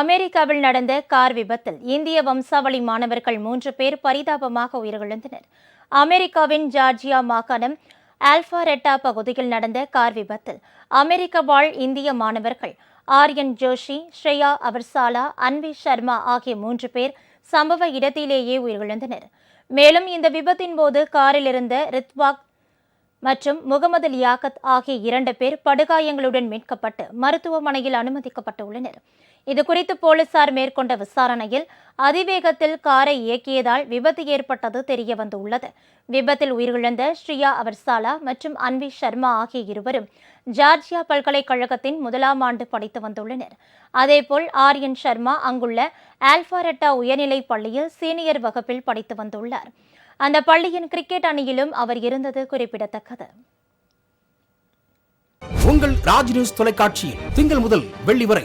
அமெரிக்காவில் நடந்த கார் விபத்தில் இந்திய வம்சாவளி மாணவர்கள் மூன்று பேர் பரிதாபமாக உயிரிழந்தனர். அமெரிக்காவின் ஜார்ஜியா மாகாணம் ஆல்பாரெட்டா பகுதியில் நடந்த கார் விபத்தில் அமெரிக்க வாழ் இந்திய மாணவர்கள் ஆர்யன் ஜோஷி ஸ்ரேயா அவர்சாலா அன்வி சர்மா ஆகிய மூன்று பேர் சம்பவ இடத்திலேயே உயிரிழந்தனர். மேலும் இந்த விபத்தின் போது காரில் இருந்த ரித்வாக் மற்றும் முகமது லியாகத் ஆகிய இரண்டு பேர் படுகாயங்களுடன் மீட்கப்பட்டு மருத்துவமனையில் அனுமதிக்கப்பட்டுள்ளனர். இதுகுறித்து போலீசார் மேற்கொண்ட விசாரணையில் அதிவேகத்தில் காரை இயக்கியதால் விபத்து ஏற்பட்டது தெரிய வந்துள்ளது விபத்தில் உயிரிழந்த ஸ்ரீயா அவர்சாலா மற்றும் அன்வி சர்மா ஆகிய இருவரும் ஜார்ஜியா பல்கலைக்கழகத்தின் முதலாம் ஆண்டு படித்து வந்துள்ளனர். அதேபோல் ஆர்யன் சர்மா அங்குள்ள ஆல்பாரெட்டா உயர்நிலைப் பள்ளியில் சீனியர் வகுப்பில் படித்து வந்துள்ளார். அந்த பள்ளியின் கிரிக்கெட் அணியிலும் அவர் இருந்தது குறிப்பிடத்தக்கது. உங்கள் ராஜ் நியூஸ் தொலைக்காட்சியில் திங்கள் முதல் வெள்ளி வரை